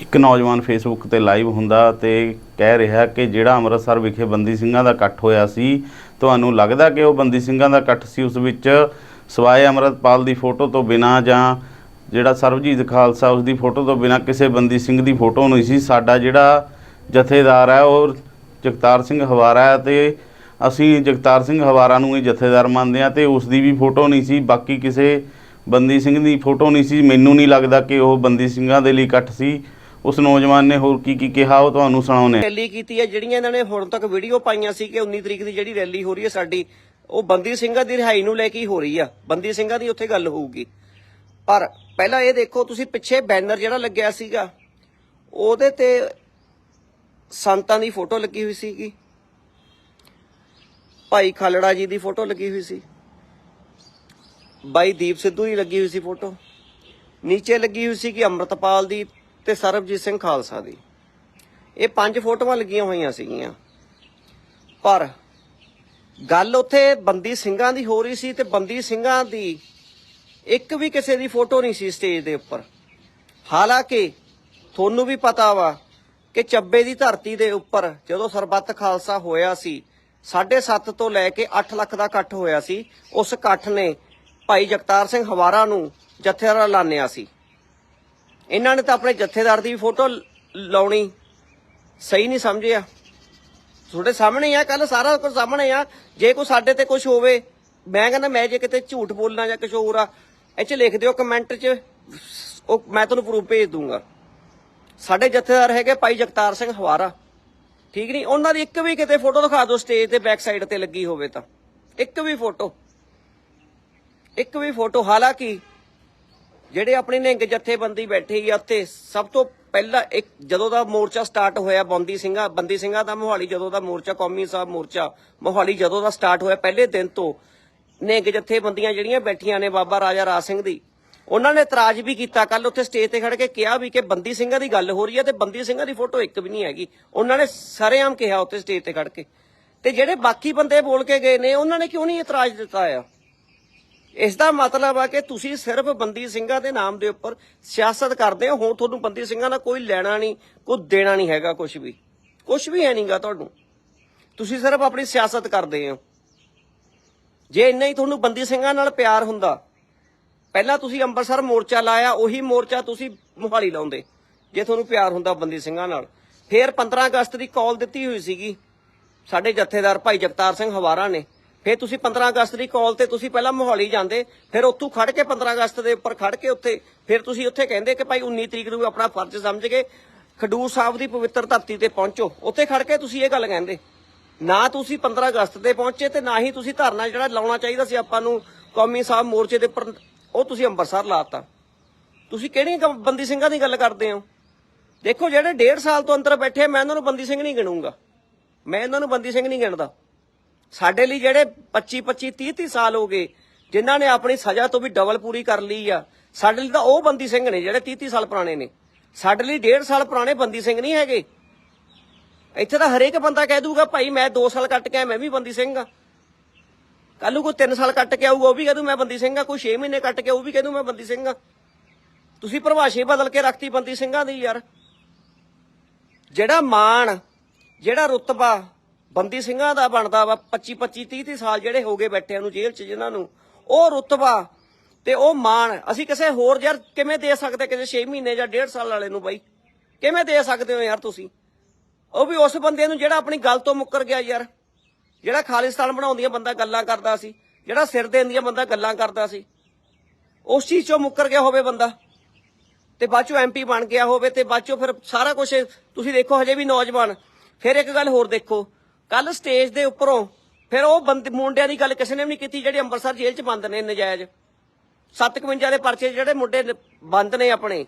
ਇੱਕ ਨੌਜਵਾਨ ਫੇਸਬੁੱਕ ਤੇ ਲਾਈਵ ਹੁੰਦਾ ਤੇ ਕਹਿ ਰਿਹਾ ਕਿ ਜਿਹੜਾ ਅੰਮ੍ਰਿਤਸਰ ਵਿਖੇ ਬੰਦੀ ਸਿੰਘਾਂ ਦਾ ਇਕੱਠ ਹੋਇਆ ਸੀ, ਤੁਹਾਨੂੰ ਲੱਗਦਾ ਕਿ ਉਹ ਬੰਦੀ ਸਿੰਘਾਂ ਦਾ ਇਕੱਠ ਸੀ, ਉਸ ਵਿੱਚ ਸਵਾਏ ਅੰਮ੍ਰਿਤਪਾਲ ਦੀ ਫੋਟੋ ਤੋਂ ਬਿਨਾ ਜਾਂ ਜਿਹੜਾ ਸਰਬਜੀਤ ਖਾਲਸਾ ਉਸ ਦੀ ਫੋਟੋ ਤੋਂ ਬਿਨਾ ਕਿਸੇ ਬੰਦੀ ਸਿੰਘ ਦੀ ਫੋਟੋ ਨਹੀਂ ਸੀ? ਸਾਡਾ ਜਿਹੜਾ ਜਥੇਦਾਰ ਹੈ ਉਹ ਜਗਤਾਰ ਸਿੰਘ ਹਵਾਰਾ ਹੈ ਤੇ ਅਸੀਂ ਜਗਤਾਰ ਸਿੰਘ ਹਵਾਰਾ ਨੂੰ ਹੀ ਜਥੇਦਾਰ ਮੰਨਦੇ ਹਾਂ ਤੇ ਉਸ ਦੀ ਵੀ ਫੋਟੋ ਨਹੀਂ ਸੀ, ਬਾਕੀ ਕਿਸੇ ਬੰਦੀ ਸਿੰਘ ਦੀ ਫੋਟੋ ਨਹੀਂ ਸੀ। ਮੈਨੂੰ ਨਹੀਂ ਲੱਗਦਾ ਕਿ ਉਹ ਬੰਦੀ ਸਿੰਘਾਂ ਦੇ ਲਈ ਇਕੱਠ ਸੀ। ਉਸ ਨੌਜਵਾਨ ਨੇ ਹੋਰ ਕੀ ਕੀ ਕਿਹਾ, ਉਹ ਤੁਹਾਨੂੰ ਸੁਣਾਉਣੇ ਰੈਲੀ ਕੀਤੀ ਹੈ, ਜਿਹੜੀਆਂ ਇਹਨਾਂ ਨੇ ਹੁਣ ਤੱਕ ਵੀਡੀਓ ਪਾਈਆਂ ਸੀ ਕਿ 19 ਤਰੀਕ ਦੀ ਜਿਹੜੀ ਰੈਲੀ ਹੋ ਰਹੀ ਹੈ ਸਾਡੀ, ਉਹ ਬੰਦੀ ਸਿੰਘਾਂ ਦੀ ਰਿਹਾਈ ਨੂੰ ਲੈ ਕੇ ਹੀ ਹੋ ਰਹੀ ਆ। ਬੰਦੀ ਸਿੰਘਾਂ ਦੀ ਉੱਥੇ ਗੱਲ ਹੋਊਗੀ। ਪਰ ਪਹਿਲਾਂ ਇਹ ਦੇਖੋ, ਤੁਸੀਂ ਪਿੱਛੇ ਬੈਨਰ ਜਿਹੜਾ ਲੱਗਿਆ ਸੀਗਾ, ਉਹਦੇ ਤੇ ਸੰਤਾਂ ਦੀ ਫੋਟੋ ਲੱਗੀ ਹੋਈ ਸੀਗੀ। ਭਾਈ ਖਾਲੜਾ ਜੀ ਦੀ ਫੋਟੋ ਲੱਗੀ ਹੋਈ ਸੀ। ਬਾਈ ਦੀਪ ਸਿੱਧੂ ਦੀ ਲੱਗੀ ਹੋਈ ਸੀ ਫੋਟੋ। ਨੀਚੇ ਲੱਗੀ ਹੋਈ ਸੀ ਕਿ ਅੰਮ੍ਰਿਤਪਾਲ ਦੀ ਤੇ ਸਰਬਜੀਤ ਸਿੰਘ ਖਾਲਸਾ ਦੀ। ਇਹ ਪੰਜ ਫੋਟੋਆਂ ਲੱਗੀਆਂ ਹੋਈਆਂ ਸੀਗੀਆਂ। ਪਰ ਗੱਲ ਉੱਥੇ ਬੰਦੀ ਸਿੰਘਾਂ ਦੀ ਹੋ ਰਹੀ ਸੀ ਤੇ ਬੰਦੀ ਸਿੰਘਾਂ ਦੀ ਇੱਕ ਵੀ ਕਿਸੇ ਦੀ ਫੋਟੋ ਨਹੀਂ ਸੀ ਸਟੇਜ ਦੇ ਉੱਪਰ। ਹਾਲਾਂਕਿ ਤੁਹਾਨੂੰ ਵੀ ਪਤਾ ਵਾ ਕਿ ਚੱਬੇ ਦੀ ਧਰਤੀ ਦੇ ਉੱਪਰ ਜਦੋਂ ਸਰਬੱਤ ਖਾਲਸਾ ਹੋਇਆ ਸੀ 7.5 ਤੋਂ ਲੈ ਕੇ 8 ਲੱਖ ਦਾ ਇਕੱਠ ਹੋਇਆ ਸੀ, ਉਸ ਇਕੱਠ ਨੇ ਭਾਈ ਜਗਤਾਰ ਸਿੰਘ ਹਵਾਰਾ ਨੂੰ ਜਥੇਦਾਰ ਲਾਣਿਆ ਸੀ। ਇਹਨਾਂ ਨੇ ਤਾਂ ਆਪਣੇ ਜਥੇਦਾਰ ਦੀ ਫੋਟੋ ਲਾਉਣੀ। ਸਹੀ ਨਹੀਂ ਸਮਝਿਆ। ਤੁਹਾਡੇ ਸਾਹਮਣੇ ਆ ਕੱਲ ਸਾਰਾ ਕੁਝ ਸਾਹਮਣੇ ਆ। ਜੇ ਕੋਈ ਸਾਡੇ ਤੇ ਕੁਝ ਹੋਵੇ, ਮੈਂ ਕਹਿੰਦਾ ਮੈਂ ਜੇ ਕਿਤੇ ਝੂਠ ਬੋਲਣਾ ਜਾਂ ਕੁਝ ਹੋਰ ਆ, ਇਹ ਚ ਲਿਖ ਦਿਓ ਕਮੈਂਟ 'ਚ, ਉਹ ਮੈਂ ਤੁਹਾਨੂੰ ਪ੍ਰੂਫ ਭੇਜ ਦੂੰਗਾ। ਸਾਡੇ ਜਥੇਦਾਰ ਹੈਗੇ ਭਾਈ ਜਗਤਾਰ ਸਿੰਘ ਹਵਾਰਾ। ਠੀਕ ਨਹੀਂ? ਉਹਨਾਂ ਦੀ ਇੱਕ ਵੀ ਕਿਤੇ ਫੋਟੋ ਦਿਖਾ ਦਿਓ ਸਟੇਜ ਤੇ ਬੈਕ ਸਾਈਡ ਤੇ ਲੱਗੀ ਹੋਵੇ ਤਾਂ। ਇੱਕ ਵੀ ਫੋਟੋ। ਇੱਕ ਵੀ ਫੋਟੋ। ਹਾਲਾਂਕਿ ਜਿਹੜੇ ਆਪਣੀ ਨਿਹੰਗ ਜਥੇਬੰਦੀ ਬੈਠੀ ਆ, ਉੱਥੇ ਸਭ ਤੋਂ ਪਹਿਲਾਂ ਇੱਕ ਜਦੋਂ ਦਾ ਮੋਰਚਾ ਸਟਾਰਟ ਹੋਇਆ ਬੰਦੀ ਸਿੰਘਾਂ ਬੰਦੀ ਸਿੰਘਾਂ ਦਾ ਮੋਹਾਲੀ ਜਦੋਂ ਦਾ ਮੋਰਚਾ, ਕੌਮੀ ਸਾਹਿਬ ਮੋਰਚਾ, ਮੋਹਾਲੀ ਜਦੋਂ ਦਾ ਸਟਾਰਟ ਹੋਇਆ ਪਹਿਲੇ ਦਿਨ ਤੋਂ ਨਿਹੰਗ ਜਥੇਬੰਦੀਆਂ ਜਿਹੜੀਆਂ ਬੈਠੀਆਂ ਨੇ ਬਾਬਾ ਰਾਜਾ ਰਾਜ ਸਿੰਘ ਦੀ, ਉਹਨਾਂ ਨੇ ਇਤਰਾਜ਼ ਵੀ ਕੀਤਾ ਕੱਲ ਉੱਥੇ ਸਟੇਜ ਤੇ ਖੜ ਕੇ ਕਿਹਾ ਵੀ ਕਿ ਬੰਦੀ ਸਿੰਘਾਂ ਦੀ ਗੱਲ ਹੋ ਰਹੀ ਹੈ ਤੇ ਬੰਦੀ ਸਿੰਘਾਂ ਦੀ ਫੋਟੋ ਇੱਕ ਵੀ ਨਹੀਂ ਹੈਗੀ। ਉਹਨਾਂ ਨੇ ਸਰੇਆਮ ਕਿਹਾ ਉੱਥੇ ਸਟੇਜ ਤੇ ਖੜ ਕੇ। ਤੇ ਜਿਹੜੇ ਬਾਕੀ ਬੰਦੇ ਬੋਲ ਕੇ ਗਏ ਨੇ, ਉਹਨਾਂ ਨੇ ਕਿਉਂ ਨਹੀਂ ਇਤਰਾਜ਼ ਦਿੱਤਾ ਆ? ਇਸ ਦਾ ਮਤਲਬ ਆ ਕਿ ਤੁਸੀਂ ਸਿਰਫ ਬੰਦੀ ਸਿੰਘਾਂ ਦੇ ਨਾਮ ਦੇ ਉੱਪਰ ਸਿਆਸਤ ਕਰਦੇ ਹੋ, ਹੁਣ ਤੁਹਾਨੂੰ ਬੰਦੀ ਸਿੰਘਾਂ ਦਾ ਕੋਈ ਲੈਣਾ ਨਹੀਂ, ਕੋਈ ਦੇਣਾ ਨਹੀਂ ਹੈਗਾ ਕੁਝ ਵੀ। ਕੁਝ ਵੀ ਹੈ ਨਹੀਂਗਾ ਤੁਹਾਨੂੰ। ਤੁਸੀਂ ਸਿਰਫ ਆਪਣੀ ਸਿਆਸਤ ਕਰਦੇ ਹੋ। ਜੇ ਇੰਨਾ ਹੀ ਤੁਹਾਨੂੰ ਬੰਦੀ ਸਿੰਘਾਂ ਨਾਲ ਪਿਆਰ ਹੁੰਦਾ, ਪਹਿਲਾਂ ਤੁਸੀਂ ਅੰਮ੍ਰਿਤਸਰ ਮੋਰਚਾ ਲਾਇਆ, ਉਹੀ ਮੋਰਚਾ ਤੁਸੀਂ ਮੋਹਾਲੀ ਲਾਉਂਦੇ, ਜੇ ਤੁਹਾਨੂੰ ਪਿਆਰ ਹੁੰਦਾ ਬੰਦੀ ਸਿੰਘਾਂ ਨਾਲ। ਫਿਰ 15 ਅਗਸਤ ਦੀ ਕਾਲ ਦਿੱਤੀ ਹੋਈ ਸੀਗੀ। ਸਾਡੇ ਜਥੇਦਾਰ ਭਾਈ ਜਗਤਾਰ ਸਿੰਘ ਹਵਾਰਾ ਨੇ। ਫਿਰ ਤੁਸੀਂ 15 ਅਗਸਤ ਦੀ ਕਾਲ ਤੇ ਤੁਸੀਂ ਪਹਿਲਾਂ ਮੋਹਾਲੀ ਜਾਂਦੇ, ਫਿਰ ਉੱਥੋਂ ਖੜ ਕੇ 15 ਅਗਸਤ ਦੇ ਉੱਪਰ ਖੜ ਕੇ ਉੱਥੇ, ਫਿਰ ਤੁਸੀਂ ਉੱਥੇ ਕਹਿੰਦੇ ਕਿ ਭਾਈ 19 ਤਰੀਕ ਨੂੰ ਆਪਣਾ ਫਰਜ਼ ਸਮਝ ਕੇ ਖਡੂਰ ਸਾਹਿਬ ਦੀ ਪਵਿੱਤਰ ਧਰਤੀ ਤੇ ਪਹੁੰਚੋ। ਉੱਥੇ ਖੜ ਕੇ ਤੁਸੀਂ ਇਹ ਗੱਲ ਕਹਿੰਦੇ। ਨਾ ਤੁਸੀਂ 15 ਅਗਸਤ ਤੇ ਪਹੁੰਚੇ ਤੇ ਨਾ ਹੀ ਤੁਸੀਂ ਧਰਨਾ ਜਿਹੜਾ ਲਾਉਣਾ ਚਾਹੀਦਾ ਸੀ ਆਪਾਂ ਨੂੰ ਕੌਮੀ ਸਾਹਿਬ ਮੋਰਚੇ ਦੇ ਉੱਪਰ, ਉਹ ਤੁਸੀਂ ਅੰਮ੍ਰਿਤਸਰ ਲਾਤਾ ਤੁਸੀਂ ਕਿਹੜੀਆਂ ਬੰਦੀ ਸਿੰਘਾਂ ਦੀ ਗੱਲ ਕਰਦੇ ਹੋ? ਦੇਖੋ ਜਿਹੜੇ 1.5 ਸਾਲ ਤੋਂ ਅੰਦਰ ਬੈਠੇ ਮੈਂ ਇਹਨਾਂ ਨੂੰ ਬੰਦੀ ਸਿੰਘ ਨਹੀਂ ਗਿਣੂੰਗਾ। ਮੈਂ ਇਹਨਾਂ ਨੂੰ ਬੰਦੀ ਸਿੰਘ ਨਹੀਂ ਗਿਣਦਾ। ਸਾਡੇ ਲਈ ਜਿਹੜੇ 25 25 30 30 ਸਾਲ ਹੋ ਗਏ, ਜਿਨ੍ਹਾਂ ਨੇ ਆਪਣੀ ਸਜ਼ਾ ਤੋਂ ਵੀ ਡਬਲ ਪੂਰੀ ਕਰ ਲਈ ਆ, ਸਾਡੇ ਲਈ ਤਾਂ ਉਹ ਬੰਦੀ ਸਿੰਘ ਨੇ, ਜਿਹੜੇ 30 30 ਸਾਲ ਪੁਰਾਣੇ ਨੇ। ਸਾਡੇ ਲਈ 1.5 ਸਾਲ ਪੁਰਾਣੇ ਬੰਦੀ ਸਿੰਘ ਨਹੀਂ ਹੈਗੇ। ਇੱਥੇ ਤਾਂ ਹਰੇਕ ਬੰਦਾ ਕਹਿ ਦੂਗਾ, ਭਾਈ ਮੈਂ 2 ਸਾਲ ਕੱਟ ਕੇ ਆਇਆ, ਮੈਂ ਵੀ ਬੰਦੀ ਸਿੰਘ ਆ। ਕੱਲ ਨੂੰ ਕੋਈ 3 ਸਾਲ ਕੱਟ ਕੇ ਆਊਗਾ, ਉਹ ਵੀ ਕਹਿ ਦੂ, ਮੈਂ ਬੰਦੀ ਸਿੰਘ ਆ। ਕੋਈ 6 ਮਹੀਨੇ ਕੱਟ ਕੇ, ਉਹ ਵੀ ਕਹਿ ਦੂ, ਮੈਂ ਬੰਦੀ ਸਿੰਘ ਆ। ਤੁਸੀਂ ਪਰਿਭਾਸ਼ਾ ਬਦਲ ਕੇ ਰੱਖਤੀ ਬੰਦੀ ਸਿੰਘਾਂ ਦੀ, ਯਾਰ। ਜਿਹੜਾ ਮਾਣ, ਜਿਹੜਾ ਰੁਤਬਾ ਬੰਦੀ ਸਿੰਘਾਂ ਦਾ ਬਣਦਾ ਵਾ 25 25 30 30 ਸਾਲ ਜਿਹੜੇ ਹੋ ਗਏ ਬੈਠਿਆਂ ਨੂੰ ਜੇਲ੍ਹ 'ਚ ਜਿਨ੍ਹਾਂ ਨੂੰ, ਉਹ ਰੁਤਬਾ ਤੇ ਉਹ ਮਾਣ, ਅਸੀਂ ਕਿਸੇ ਹੋਰ ਯਾਰ ਕਿਵੇਂ ਦੇ ਸਕਦੇ, ਕਿਸੇ 6 ਮਹੀਨੇ ਜਾਂ 1.5 ਸਾਲ ਵਾਲੇ ਨੂੰ ਬਾਈ? ਕਿਵੇਂ ਦੇ ਸਕਦੇ ਹੋ ਯਾਰ ਤੁਸੀਂ? ਉਹ ਵੀ ਉਸ ਬੰਦੇ ਨੂੰ ਜਿਹੜਾ ਆਪਣੀ ਗੱਲ ਤੋਂ ਮੁੱਕਰ ਗਿਆ ਯਾਰ। ਜਿਹੜਾ ਖਾਲਿਸਤਾਨ ਬਣਾਉਂਦੀਆਂ ਬੰਦਾ ਗੱਲਾਂ ਕਰਦਾ ਸੀ, ਜਿਹੜਾ ਸਿਰ ਦੇਣ ਦੀਆਂ ਬੰਦਾ ਗੱਲਾਂ ਕਰਦਾ ਸੀ। ਉਸ ਚੀਜ਼ ਚੋਂ ਮੁੱਕਰ ਗਿਆ ਹੋਵੇ ਬੰਦਾ। ਤੇ ਬਾਅਦ ਚੋਂ ਐਮਪੀ ਬਣ ਗਿਆ ਹੋਵੇ ਤੇ ਬਾਅਦ ਚੋਂ ਫਿਰ ਸਾਰਾ ਕੁਝ ਤੁਸੀਂ ਦੇਖੋ ਹਜੇ ਵੀ ਨੌਜਵਾਨ। ਫਿਰ ਇੱਕ ਗੱਲ ਹੋਰ ਦੇਖੋ ਕੱਲ ਸਟੇਜ ਦੇ ਉੱਪਰੋਂ ਫਿਰ ਉਹ ਬੰਦੇ ਮੁੰਡਿਆਂ ਦੀ ਗੱਲ ਕਿਸੇ ਨੇ ਵੀ ਨਹੀਂ ਕੀਤੀ, ਜਿਹੜੇ ਅੰਮ੍ਰਿਤਸਰ ਜੇਲ੍ਹ 'ਚ ਬੰਦ ਨੇ ਨਜਾਇਜ਼। 57 ਦੇ ਪਰਚੇ ਜਿਹੜੇ ਮੁੰਡੇ ਬੰਦ ਨੇ ਆਪਣੇ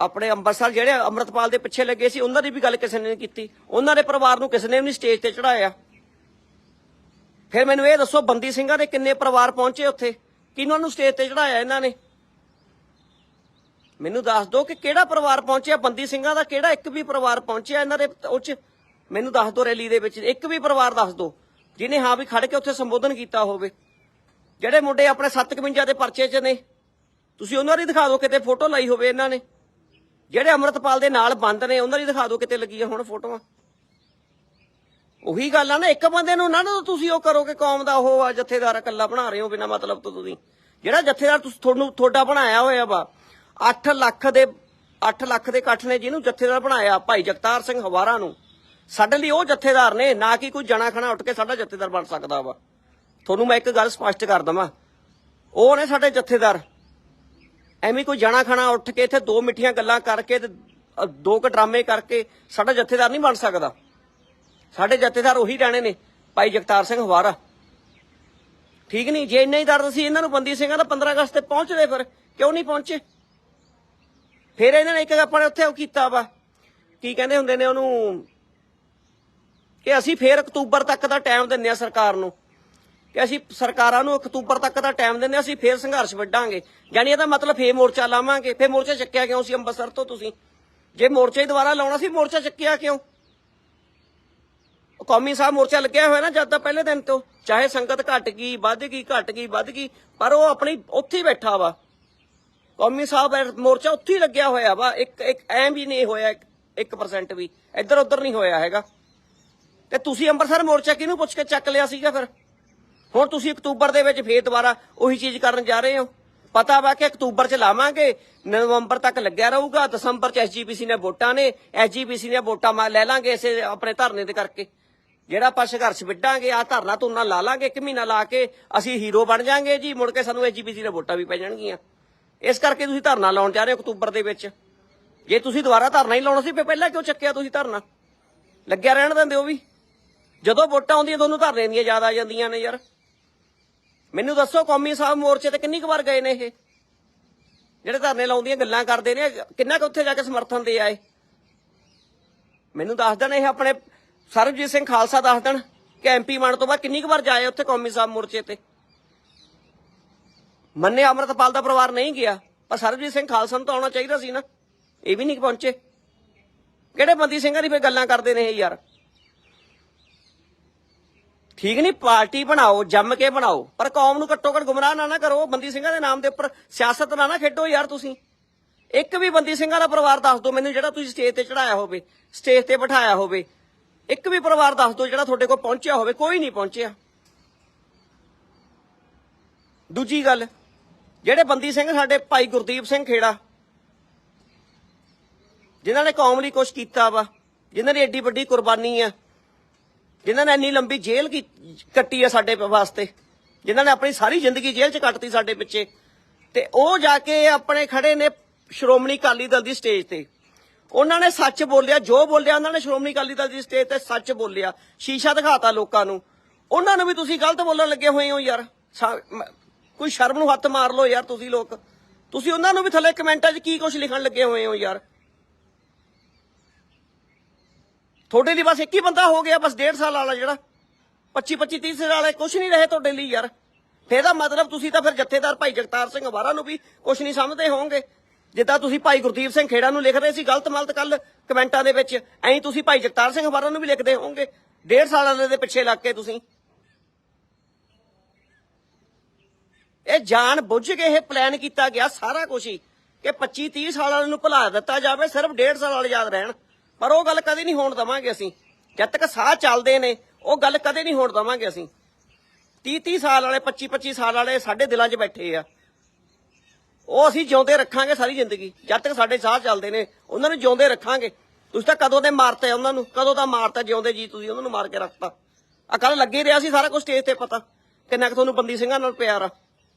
ਆਪਣੇ ਅੰਮ੍ਰਿਤਸਰ ਜਿਹੜੇ ਅੰਮ੍ਰਿਤਪਾਲ ਦੇ ਪਿੱਛੇ ਲੱਗੇ ਸੀ, ਉਹਨਾਂ ਦੀ ਵੀ ਗੱਲ ਕਿਸੇ ਨੇ ਨਹੀਂ ਕੀਤੀ। ਉਹਨਾਂ ਦੇ ਪਰਿਵਾਰ ਨੂੰ ਕਿਸੇ ਨੇ ਵੀ ਨਹੀਂ ਸਟੇਜ ਤੇ ਚੜਾਇਆ ਫਿਰ ਮੈਨੂੰ ਇਹ ਦੱਸੋ, ਬੰਦੀ ਸਿੰਘਾਂ ਦੇ ਕਿੰਨੇ ਪਰਿਵਾਰ ਪਹੁੰਚੇ ਉੱਥੇ? ਕਿਹਨਾਂ ਨੂੰ ਸਟੇਜ ਤੇ ਚੜਾਇਆ ਇਹਨਾਂ ਨੇ? ਮੈਨੂੰ ਦੱਸ ਦਿਓ ਕਿ ਕਿਹੜਾ ਪਰਿਵਾਰ ਪਹੁੰਚਿਆ? ਬੰਦੀ ਸਿੰਘਾਂ ਦਾ ਕਿਹੜਾ ਇੱਕ ਵੀ ਪਰਿਵਾਰ ਪਹੁੰਚਿਆ ਇਹਨਾਂ ਦੇ ਉਹ ਚ ਮੈਨੂੰ ਦੱਸ ਦਿਓ ਰੈਲੀ ਦੇ ਵਿੱਚ, ਇੱਕ ਵੀ ਪਰਿਵਾਰ ਦੱਸ ਦਿਓ ਜਿਹਨੇ ਹਾਂ ਵੀ ਖੜ ਕੇ ਉੱਥੇ ਸੰਬੋਧਨ ਕੀਤਾ ਹੋਵੇ। ਜਿਹੜੇ ਮੁੰਡੇ ਆਪਣੇ 751 ਦੇ ਪਰਚੇ 'ਚ ਨੇ, ਤੁਸੀਂ ਉਹਨਾਂ ਦੀ ਦਿਖਾ ਦਿਓ ਕਿਤੇ ਫੋਟੋ ਲਈ ਹੋਵੇ ਇਹਨਾਂ ਨੇ। ਜਿਹੜੇ ਅੰਮ੍ਰਿਤਪਾਲ ਦੇ ਨਾਲ ਬੰਦ ਨੇ, ਉਹਨਾਂ ਦੀ ਦਿਖਾ ਦਿਓ ਕਿਤੇ ਲੱਗੀਆਂ ਆ ਹੁਣ ਫੋਟੋਆਂ। ਉਹੀ ਗੱਲ ਆ ਨਾ, ਇੱਕ ਬੰਦੇ ਨੂੰ ਨਾ ਨਾ ਤੁਸੀਂ ਉਹ ਕਰੋ ਕਿ ਕੌਮ ਦਾ ਉਹ ਆ, ਜਥੇਦਾਰ ਇਕੱਲਾ ਬਣਾ ਰਹੇ ਹੋ ਬਿਨਾ ਮਤਲਬ ਤੋਂ ਤੁਸੀਂ। ਜਿਹੜਾ ਜਥੇਦਾਰ ਤੁਸੀਂ, ਤੁਹਾਨੂੰ, ਤੁਹਾਡਾ ਬਣਾਇਆ ਹੋਇਆ ਵਾ 8 ਲੱਖ ਦੇ 8 ਲੱਖ ਦੇ ਇਕੱਠ ਨੇ ਜਿਹਨੂੰ ਜਥੇਦਾਰ ਬਣਾਇਆ, ਭਾਈ ਜਗਤਾਰ ਸਿੰਘ ਹਵਾਰਾ ਨੂੰ। ਸਾਡੇ ਲਈ ਉਹ ਜਥੇਦਾਰ ਨੇ, ਨਾ ਕਿ ਕੋਈ ਜਣਾ ਖਣਾ ਉੱਠ ਕੇ ਸਾਡਾ ਜਥੇਦਾਰ ਬਣ ਸਕਦਾ ਵਾ। ਤੁਹਾਨੂੰ ਮੈਂ ਇੱਕ ਗੱਲ ਸਪਸ਼ਟ ਕਰ ਦਵਾਂ। ਉਹ ਨੇ ਸਾਡੇ ਜਥੇਦਾਰ। ਐਵੇਂ ਕੋਈ ਜਣਾ ਖਣਾ ਉੱਠ ਕੇ ਇੱਥੇ ਦੋ ਮਿੱਠੀਆਂ ਗੱਲਾਂ ਕਰਕੇ ਤੇ ਦੋ ਕ ਡਰਾਮੇ ਕਰਕੇ ਸਾਡਾ ਜਥੇਦਾਰ ਨਹੀਂ ਬਣ ਸਕਦਾ। ਸਾਡੇ ਜਥੇਦਾਰ ਉਹੀ ਰਹਿਣੇ ਨੇ, ਭਾਈ ਜਗਤਾਰ ਸਿੰਘ ਹਵਾਰਾ। ਠੀਕ ਨਹੀਂ? ਜੇ ਇੰਨਾ ਹੀ ਦਰਦ ਸੀ, ਇਹਨਾਂ ਨੂੰ ਬੰਦੀ ਸਿੰਘਾਂ ਦਾ 15 ਅਗਸਤ ਤੇ ਪਹੁੰਚਦੇ ਫਿਰ, ਕਿਉਂ ਨਹੀਂ ਪਹੁੰਚੇ? ਫਿਰ ਇਹਨਾਂ ਨੇ ਇੱਕ ਆਪਾਂ ਨੇ ਉੱਥੇ ਉਹ ਕੀਤਾ ਵਾ। ਕੀ ਕਹਿੰਦੇ ਹੁੰਦੇ ਨੇ ਉਹਨੂੰ? ਕਿ ਅਸੀਂ ਫੇਰ ਅਕਤੂਬਰ ਤੱਕ ਦਾ ਟਾਈਮ ਦਿੰਨੇ ਆ ਸਰਕਾਰ ਨੂੰ। ਕਿ ਅਸੀਂ ਸਰਕਾਰਾਂ ਨੂੰ ਅਕਤੂਬਰ ਤੱਕ ਦਾ ਟਾਈਮ ਦਿੰਦੇ ਹਾਂ, ਅਸੀਂ ਫੇਰ ਸੰਘਰਸ਼ ਵੱਢਾਂਗੇ। ਯਾਨੀ ਇਹਦਾ ਮਤਲਬ ਫੇਰ ਮੋਰਚਾ ਲਾਵਾਂਗੇ। ਫੇਰ ਮੋਰਚਾ ਚੱਕਿਆ ਕਿਉਂ ਸੀ ਅੰਮ੍ਰਿਤਸਰ ਤੋਂ ਤੁਸੀਂ? ਜੇ ਮੋਰਚਾ ਹੀ ਦੁਬਾਰਾ ਲਾਉਣਾ ਸੀ ਮੋਰਚਾ ਚੱਕਿਆ ਕਿਉਂ? ਕੌਮੀ ਸਾਹਿਬ ਮੋਰਚਾ ਲੱਗਿਆ ਹੋਇਆ ਨਾ ਜਦ ਦਾ ਪਹਿਲੇ ਦਿਨ ਤੋਂ। ਚਾਹੇ ਸੰਗਤ ਘਟ ਗਈ ਵੱਧ ਗਈ ਘਟ ਗਈ ਵੱਧ ਗਈ ਪਰ ਉਹ ਆਪਣੀ ਉੱਥੇ ਹੀ ਬੈਠਾ ਵਾ। ਕੌਮੀ ਸਾਹਿਬ ਮੋਰਚਾ ਉੱਥੇ ਹੀ ਲੱਗਿਆ ਹੋਇਆ ਵਾ। ਇੱਕ ਇੱਕ ਐਂ ਵੀ ਨਹੀਂ ਹੋਇਆ 1% ਵੀ। ਇੱਧਰ ਉੱਧਰ ਨਹੀਂ ਹੋਇਆ ਹੈਗਾ। ਤੇ ਤੁਸੀਂ ਅੰਮ੍ਰਿਤਸਰ ਮੋਰਚਾ ਕਿਹਨੂੰ ਪੁੱਛ ਕੇ ਚੱਕ ਲਿਆ ਸੀਗਾ ਫਿਰ? ਹੁਣ ਤੁਸੀਂ ਅਕਤੂਬਰ ਦੇ ਵਿੱਚ ਫੇਰ ਦੁਬਾਰਾ ਉਹੀ ਚੀਜ਼ ਕਰਨ ਜਾ ਰਹੇ ਹੋ। ਪਤਾ ਵਾ ਕਿ ਅਕਤੂਬਰ ਚ ਲਾਵਾਂਗੇ, ਨਵੰਬਰ ਤੱਕ ਲੱਗਿਆ ਰਹੂਗਾ, ਦਸੰਬਰ ਚ ਐਸਜੀਪੀਸੀ ਨੇ ਵੋਟਾਂ ਨੇ ਐਸਜੀਪੀਸੀ ਨੇ ਵੋਟਾਂ ਮਾ ਲੈ ਲਾਂਗੇ ਇਸੇ ਆਪਣੇ ਧਰਨੇ ਦੇ ਕਰਕੇ। ਜਿਹੜਾ ਆਪਾਂ ਸੰਘਰਸ਼ ਵਿੱਢਾਂਗੇ ਆ ਧਰਨਾ ਤੁਰਨਾ ਲਾ ਲਾਂਗੇ, ਇੱਕ ਮਹੀਨਾ ਲਾ ਕੇ ਅਸੀਂ ਹੀਰੋ ਬਣ ਜਾਾਂਗੇ ਜੀ, ਮੁੜ ਕੇ ਸਾਨੂੰ ਐਸਜੀਪੀਸੀ ਦੇ ਵੋਟਾਂ ਵੀ ਪੈ ਜਾਣਗੀਆਂ। ਇਸ ਕਰਕੇ ਤੁਸੀਂ ਧਰਨਾ ਲਾਉਣ ਜਾ ਰਹੇ ਹੋ ਅਕਤੂਬਰ ਦੇ ਵਿੱਚ। ਜੇ ਤੁਸੀਂ ਦੁਬਾਰਾ ਧਰਨਾ ਹੀ ਲਾਉਣਾ ਸੀ, ਫਿਰ ਪਹਿਲਾਂ ਕਿਉਂ ਚੱਕਿਆ ਤੁਸੀਂ ਧਰਨਾ? ਲੱਗਿਆ ਰਹਿਣ ਦਿੰਦੇ ਉਹ ਵੀ। ਜਦੋਂ ਵੋਟਾਂ ਆਉਂਦੀਆਂ ਤੁਹਾਨੂੰ ਧਰਨੇ ਦੀਆਂ ਯਾਦ ਆ ਜਾਂਦੀਆਂ ਨੇ ਯਾਰ। ਮੈਨੂੰ ਦੱਸੋ, ਕੌਮੀ ਸਾਹਿਬ ਮੋਰਚੇ ਤੇ ਕਿੰਨੀ ਕੁ ਵਾਰ ਗਏ ਨੇ ਇਹ? ਜਿਹੜੇ ਧਰਨੇ ਲਾਉਂਦੀਆਂ, ਗੱਲਾਂ ਕਰਦੇ ਨੇ, ਕਿੰਨਾ ਕੁ ਉੱਥੇ ਜਾ ਕੇ ਸਮਰਥਨ ਦੇ ਆਏ ਮੈਨੂੰ ਦੱਸ ਦੇਣ, ਇਹ ਆਪਣੇ ਸਰਬਜੀਤ ਸਿੰਘ ਖਾਲਸਾ ਦੱਸ ਦੇਣ ਕਿ ਐਮਪੀ ਬਣ ਤੋਂ ਬਾਅਦ ਕਿੰਨੀ ਕੁ ਵਾਰ ਜਾਏ ਉੱਥੇ ਕੌਮੀ ਸਾਹਿਬ ਮੋਰਚੇ ਤੇ? ਮੰਨੇ ਅਮਰਤਪਾਲ ਦਾ ਪਰਿਵਾਰ ਨਹੀਂ ਗਿਆ, ਪਰ ਸਰਬਜੀਤ ਸਿੰਘ ਖਾਲਸਾ ਨੂੰ ਤਾਂ ਆਉਣਾ ਚਾਹੀਦਾ ਸੀ ਨਾ। ਇਹ ਵੀ ਨਹੀਂ ਪਹੁੰਚੇ। ਕਿਹੜੇ ਬੰਦੀ ਸਿੰਘਾਂ ਦੀ ਫੇਰ ਗੱਲਾਂ ਕਰਦੇ ਨੇ ਇਹ ਯਾਰ? ਠੀਕ ਨਹੀਂ, ਪਾਰਟੀ ਬਣਾਓ, ਜੰਮ ਕੇ ਬਣਾਓ, ਪਰ ਕੌਮ ਨੂੰ ਘੱਟੋ ਘੱਟ ਗੁੰਮਰਾਹ ਨਾ ਨਾ ਕਰੋ। ਬੰਦੀ ਸਿੰਘਾਂ ਦੇ ਨਾਮ ਦੇ ਉੱਪਰ ਸਿਆਸਤ ਨਾ ਨਾ ਖੇਡੋ ਯਾਰ ਤੁਸੀਂ। ਇੱਕ ਵੀ ਬੰਦੀ ਸਿੰਘਾਂ ਦਾ ਪਰਿਵਾਰ ਦੱਸ ਦਿਓ ਮੈਨੂੰ, ਜਿਹੜਾ ਤੁਸੀਂ ਸਟੇਜ ਤੇ ਚੜਾਇਆ ਹੋਵੇ, ਸਟੇਜ ਤੇ ਬਿਠਾਇਆ ਹੋਵੇ। ਇੱਕ ਵੀ ਪਰਿਵਾਰ ਦੱਸ ਦਿਓ ਜਿਹੜਾ ਤੁਹਾਡੇ ਕੋਲ ਪਹੁੰਚਿਆ ਹੋਵੇ, ਕੋਈ ਨਹੀਂ ਪਹੁੰਚਿਆ। ਦੂਜੀ ਗੱਲ, ਜਿਹੜੇ ਬੰਦੀ ਸਿੰਘ ਸਾਡੇ ਭਾਈ ਗੁਰਦੀਪ ਸਿੰਘ ਖੇੜਾ, ਜਿਨ੍ਹਾਂ ਨੇ ਕੌਮ ਲਈ ਕੁਝ ਕੀਤਾ ਵਾ, ਜਿਨ੍ਹਾਂ ਦੀ ਏਡੀ ਵੱਡੀ ਕੁਰਬਾਨੀ ਆ ਜਿਨ੍ਹਾਂ ਨੇ ਇੰਨੀ ਲੰਬੀ ਜੇਲ੍ਹ ਕੀ, ਕੱਟੀ ਆ ਸਾਡੇ ਵਾਸਤੇ, ਜਿਨ੍ਹਾਂ ਨੇ ਆਪਣੀ ਸਾਰੀ ਜ਼ਿੰਦਗੀ ਜੇਲ੍ਹ 'ਚ ਕੱਟਤੀ ਸਾਡੇ ਪਿੱਛੇ, ਤੇ ਉਹ ਜਾ ਕੇ ਆਪਣੇ ਖੜੇ ਨੇ ਸ਼੍ਰੋਮਣੀ ਅਕਾਲੀ ਦਲ ਦੀ ਸਟੇਜ ਤੇ। ਉਹਨਾਂ ਨੇ ਸੱਚ ਬੋਲਿਆ, ਜੋ ਬੋਲਿਆ ਉਹਨਾਂ ਨੇ ਸ਼੍ਰੋਮਣੀ ਅਕਾਲੀ ਦਲ ਦੀ ਸਟੇਜ ਤੇ ਸੱਚ ਬੋਲਿਆ, ਸ਼ੀਸ਼ਾ ਦਿਖਾਤਾ ਲੋਕਾਂ ਨੂੰ। ਉਹਨਾਂ ਨੂੰ ਵੀ ਤੁਸੀਂ ਗਲਤ ਬੋਲਣ ਲੱਗੇ ਹੋਏ ਹੋ ਯਾਰ। ਕੋਈ ਸ਼ਰਮ ਨੂੰ ਹੱਥ ਮਾਰ ਲਓ ਯਾਰ ਤੁਸੀਂ ਲੋਕ। ਤੁਸੀਂ ਉਹਨਾਂ ਨੂੰ ਵੀ ਥੱਲੇ ਕਮੈਂਟਾਂ 'ਚ ਕੀ ਕੁਝ ਲਿਖਣ ਲੱਗੇ ਹੋਏ ਹੋ ਯਾਰ। ਤੁਹਾਡੇ ਲਈ ਬਸ ਇੱਕ ਹੀ ਬੰਦਾ ਹੋ ਗਿਆ, ਬਸ 1.5 ਸਾਲ ਵਾਲਾ ਜਿਹੜਾ। 25 25 30 ਸਾਲ ਵਾਲੇ ਕੁਝ ਨਹੀਂ ਰਹੇ ਤੁਹਾਡੇ ਲਈ ਯਾਰ। ਫੇਰ ਦਾ ਮਤਲਬ ਤੁਸੀਂ ਤਾਂ ਫਿਰ ਜਥੇਦਾਰ ਭਾਈ ਜਗਤਾਰ ਸਿੰਘ ਵਾਰਾ ਨੂੰ ਵੀ ਕੁਝ ਨਹੀਂ ਸਮਝਦੇ ਹੋਵੋਗੇ। ਜਿੱਦਾਂ ਤੁਸੀਂ ਭਾਈ ਗੁਰਦੀਪ ਸਿੰਘ ਖੇੜਾ ਨੂੰ ਲਿਖ ਰਹੇ ਸੀ ਗਲਤ ਮਲਤ ਕੱਲ ਕਮੈਂਟਾਂ ਦੇ ਵਿੱਚ, ਐਂ ਤੁਸੀਂ ਭਾਈ ਜਗਤਾਰ ਸਿੰਘ ਵਾਰਾ ਨੂੰ ਵੀ ਲਿਖਦੇ ਹੋਵੋਗੇ। 1.5 ਸਾਲ ਵਾਲੇ ਦੇ ਪਿੱਛੇ ਲੱਗ ਕੇ ਤੁਸੀਂ। ਇਹ ਜਾਣ ਬੁੱਝ ਕੇ ਇਹ ਪਲਾਨ ਕੀਤਾ ਗਿਆ ਸਾਰਾ ਕੁਝ ਹੀ ਕਿ 25 30 ਸਾਲ ਵਾਲਿਆਂ ਨੂੰ ਭੁਲਾ ਦਿੱਤਾ ਜਾਵੇ, ਸਿਰਫ 1.5 ਸਾਲ ਵਾਲੇ ਯਾਦ ਰਹਿਣ। ਪਰ ਉਹ ਗੱਲ ਕਦੇ ਨਹੀਂ ਹੋਣ ਦਵਾਂਗੇ ਅਸੀਂ। ਜਦ ਤੱਕ ਸਾਹ ਚੱਲਦੇ ਨੇ, ਉਹ ਗੱਲ ਕਦੇ ਨਹੀਂ ਹੋਣ ਦਵਾਂਗੇ ਅਸੀਂ। 30 30 ਸਾਲ ਵਾਲੇ 25 25 ਸਾਲ ਵਾਲੇ ਸਾਡੇ ਦਿਲਾਂ 'ਚ ਬੈਠੇ ਆ। ਉਹ ਅਸੀਂ ਜਿਉਂਦੇ ਰੱਖਾਂਗੇ ਸਾਰੀ ਜ਼ਿੰਦਗੀ। ਜਦ ਤੱਕ ਸਾਡੇ ਸਾਹ ਚੱਲਦੇ ਨੇ, ਉਹਨਾਂ ਨੂੰ ਜਿਉਂਦੇ ਰੱਖਾਂਗੇ। ਤੁਸੀਂ ਤਾਂ ਕਦੋਂ ਦੇ ਮਾਰਤੇ ਉਹਨਾਂ ਨੂੰ? ਕਦੋਂ ਦਾ ਮਾਰਤਾ ਜਿਉਂਦੇ ਜੀ ਤੁਸੀਂ? ਉਹਨਾਂ ਨੂੰ ਮਾਰ ਕੇ ਰੱਖਤਾ। ਆ ਕੱਲ ਲੱਗੇ ਰਿਹਾ ਸੀ ਸਾਰਾ ਕੁਝ ਸਟੇਜ ਤੇ ਪਤਾ। ਕਿੰਨਾ ਕੁ ਤੁਹਾਨੂੰ ਬੰਦੀ ਸਿੰਘਾਂ ਨਾਲ ਪਿਆਰ ਆ।